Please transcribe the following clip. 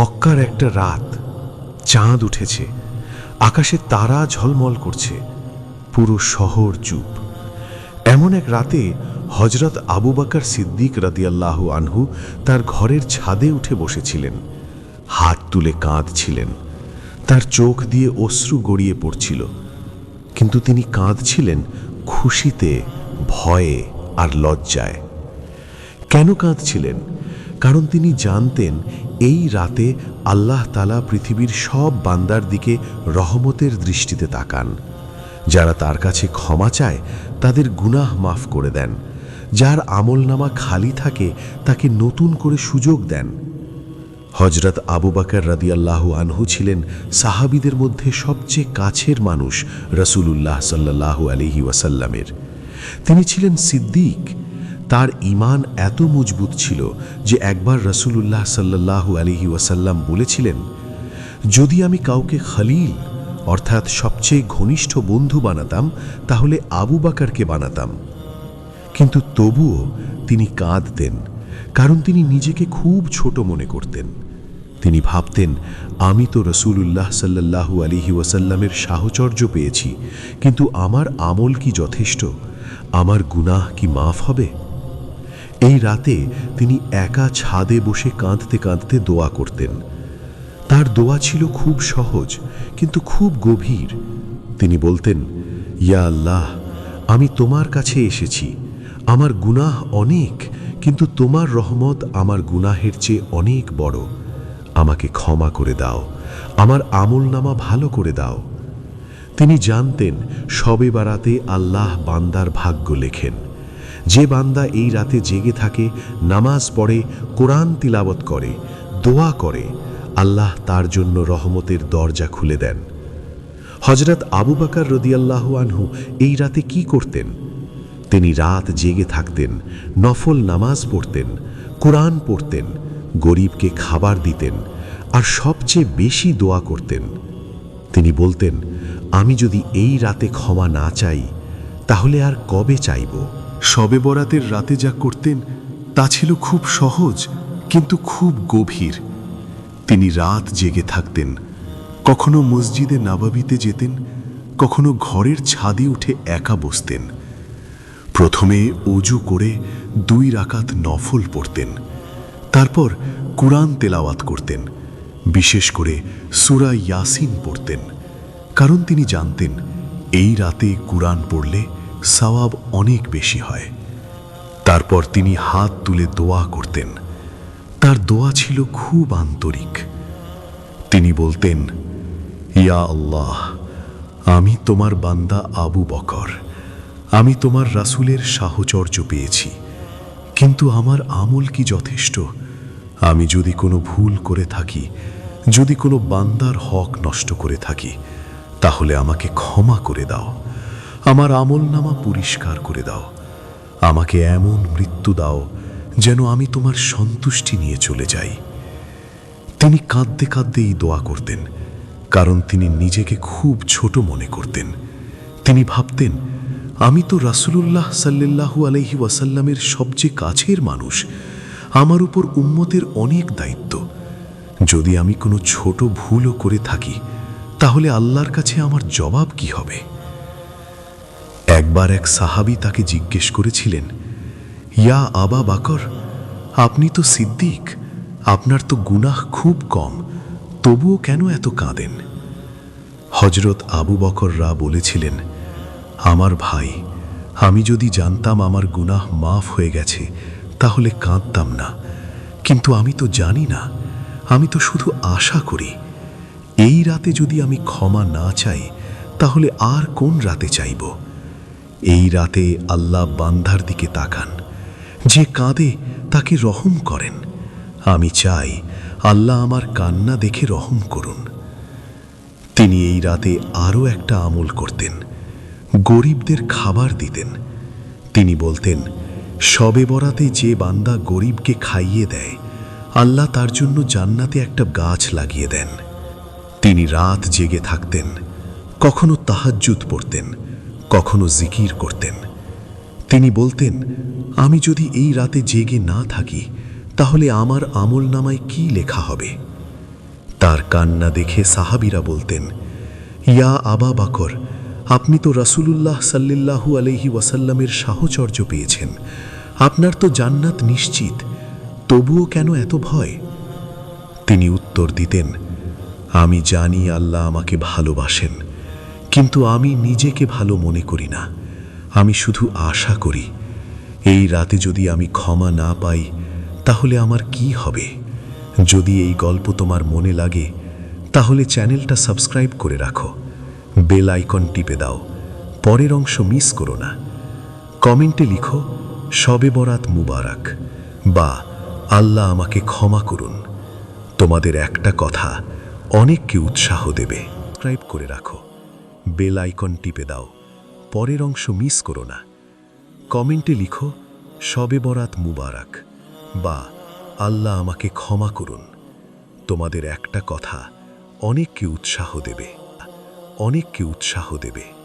মক্কার একটা রাত চাঁদ উঠেছে, আকাশে তারা ঝলমল করছে, পুরো শহর চুপ। এমন এক রাতে হজরত আবু বাকার সিদ্দিক রাদিয়াল্লাহু আনহু তার ঘরের ছাদে উঠে বসেছিলেন, হাত তুলে কাঁদছিলেন, তার চোখ দিয়ে অশ্রু গড়িয়ে পড়ছিল, কিন্তু তিনি কাঁদছিলেন খুশিতে, ভয়ে আর লজ্জায়। কেন কাঁদছিলেন? কারণ তিনি জানতেন এই রাতে আল্লাহ তালা পৃথিবীর সব বান্দার দিকে রহমতের দৃষ্টিতে তাকান। যারা তার কাছে ক্ষমা চায়, তাদের গুনাহ মাফ করে দেন। যার আমলনামা খালি থাকে, তাকে নতুন করে সুযোগ দেন। হজরত আবু বাকর রাদিয়াল্লাহু আনহু ছিলেন সাহাবিদের মধ্যে সবচেয়ে কাছের মানুষ রসুলুল্লাহ সাল্লাহু আলহি ওয়াসাল্লামের। তিনি ছিলেন সিদ্দিক তার ঈমান এত মজবুত ছিল যে একবার রসুলুল্লাহ সাল্লাহু আলহি ওয়াসাল্লাম বলেছিলেন, যদি আমি কাউকে খলিল, অর্থাৎ সবচেয়ে ঘনিষ্ঠ বন্ধু বানাতাম, তাহলে আবু বাকারকে বানাতাম। কিন্তু তবুও তিনি কাঁদতেন, কারণ তিনি নিজেকে খুব ছোট মনে করতেন। তিনি ভাবতেন, আমি তো রসুলুল্লাহ সাল্লাহু আলিহি ওয়াসাল্লামের সাহচর্য পেয়েছি, কিন্তু আমার আমল কি যথেষ্ট? আমার গুনাহ কি মাফ হবে? এই রাতে তিনি একা ছাদে বসে কাঁদতে কাঁদতে দোয়া করতেন। তার দোয়া ছিল খুব সহজ, কিন্তু খুব গভীর। তিনি বলতেন, ইয়া আল্লাহ, আমি তোমার কাছে এসেছি। আমার গুনাহ অনেক, কিন্তু তোমার রহমত আমার গুনাহের চেয়ে অনেক বড়। আমাকে ক্ষমা করে দাও, আমার আমল নামা ভালো করে দাও। তিনি জানতেন, সবে বারাতে আল্লাহ বান্দার ভাগ্য লেখেন। যে বান্দা এই রাতে জেগে থাকে, নামাজ পড়ে, কোরআন তিলাবত করে, দোয়া করে, আল্লাহ তার জন্য রহমতের দরজা খুলে দেন। হজরত আবু বাকার রদিয়াল্লাহ আনহু এই রাতে কি করতেন? তিনি রাত জেগে থাকতেন, নফল নামাজ পড়তেন, কোরআন পড়তেন, গরিবকে খাবার দিতেন, আর সবচেয়ে বেশি দোয়া করতেন। তিনি বলতেন, আমি যদি এই রাতে ক্ষমা না চাই, তাহলে আর কবে চাইব? শবে বরাতের রাতে যা করতেন, তা ছিল খুব সহজ, কিন্তু খুব গভীর। তিনি রাত জেগে থাকতেন। কখনো মসজিদে নাবাবিতে যেতেন, কখনো ঘরের ছাদে উঠে একা বসতেন। প্রথমে অজু করে দুই রাকাত নফল পড়তেন। তারপর কুরআন তেলাওয়াত করতেন। বিশেষ করে সুরা ইয়াসিন পড়তেন। কারণ তিনি জানতেন, এই রাতে কুরআন পড়লে সওয়াব অনেক বেশি হয়। তারপর তিনি হাত তুলে দোয়া করতেন। তার দোয়া ছিল খুব আন্তরিক। তিনি বলতেন, ইয়া আল্লাহ, আমি তোমার বান্দা আবু বকর। আমি তোমার রাসূলের সাহচর্য পেয়েছি। কিন্তু আমার আমল কি যথেষ্ট? আমি যদি কোনো ভুল করে থাকি, যদি কোনো বান্দার হক নষ্ট করে থাকি, তাহলে আমাকে ক্ষমা করে দাও। আমার আমল নামা পরিষ্কার করে দাও। আমাকে এমন মৃত্যু দাও যেন আমি তোমার সন্তুষ্টি নিয়ে চলে যাই। তিনি কাঁদতে কাঁদতে এই দোয়া করতেন, কারণ তিনি নিজেকে খুব ছোট মনে করতেন। তিনি ভাবতেন, আমি তো রাসূলুল্লাহ সাল্লাল্লাহু আলাইহি ওয়াসাল্লামের সবচেয়ে কাছের মানুষ, আমার উপর উম্মতের অনেক দায়িত্ব। যদি আমি কোনো ছোট ভুলও করে থাকি, তাহলে আল্লাহর কাছে আমার জবাব কি হবে? একবার এক সাহাবি তাকে জিজ্ঞেস করেছিলেন, ইয়া আবা বাকর, আপনি তো সিদ্দিক, আপনার তো গুনাহ খুব কম, তবুও কেন এত কাঁদেন? হজরত আবু বকররা বলেছিলেন, আমার ভাই, আমি যদি জানতাম আমার গুনাহ মাফ হয়ে গেছে, তাহলে কাঁদতাম না। কিন্তু আমি তো জানি না, আমি তো শুধু আশা করি। এই রাতে যদি আমি ক্ষমা না চাই, তাহলে আর কোন রাতে চাইব? এই রাতে আল্লাহ বান্ধার দিকে তাকান। যে কাঁদে তাকে রহম করেন। আমি চাই আল্লাহ আমার কান্না দেখে রহম করুন। তিনি এই রাতে আরও একটা আমল করতেন। গরিবদের খাবার দিতেন। তিনি বলতেন, সবে বরাতে যে বান্দা গরিবকে খাইয়ে দেয়, আল্লাহ তার জন্য জান্নাতে একটা গাছ লাগিয়ে দেন। তিনি রাত জেগে থাকতেন, কখনো তাহাজ্জুদ পড়তেন। কখনো জিকির করতেন। তিনি বলতেন, আমি যদি এই রাতে জেগে না থাকি, তাহলে আমার আমল নামায় কি লেখা হবে? তার কান্না দেখে সাহাবিরা বলতেন, ইয়া আবা বাকর, আপনি তো রাসূলুল্লাহ সাল্লিল্লাহু আলহি ওয়াসাল্লামের সাহচর্য পেয়েছেন। আপনার তো জান্নাত নিশ্চিত, তবুও কেন এত ভয়? তিনি উত্তর দিতেন, আমি জানি আল্লাহ আমাকে ভালোবাসেন। কিন্তু আমি নিজেকে ভালো মনে করি না। আমি শুধু আশা করি, এই রাতে যদি আমি ক্ষমা না পাই, তাহলে আমার কি হবে? যদি এই গল্প তোমার মনে লাগে, তাহলে চ্যানেলটা সাবস্ক্রাইব করে রাখো। বেল আইকন টিপে দাও। পরের অংশ মিস করো না। কমেন্টে লিখো শবে বরাত মুবারক বা, আল্লাহ আমাকে ক্ষমা করুন। তোমাদের একটা কথা অনেককে উৎসাহ দেবে। সাবস্ক্রাইব করে রাখো। বেল আইকন টিপে দাও। পরের অংশ মিস করো না। কমেন্টে লিখো, সবে বরাত মুবারক বা, আল্লাহ আমাকে ক্ষমা করুন। তোমাদের একটা কথা অনেককে উৎসাহ দেবে। অনেককে উৎসাহ দেবে।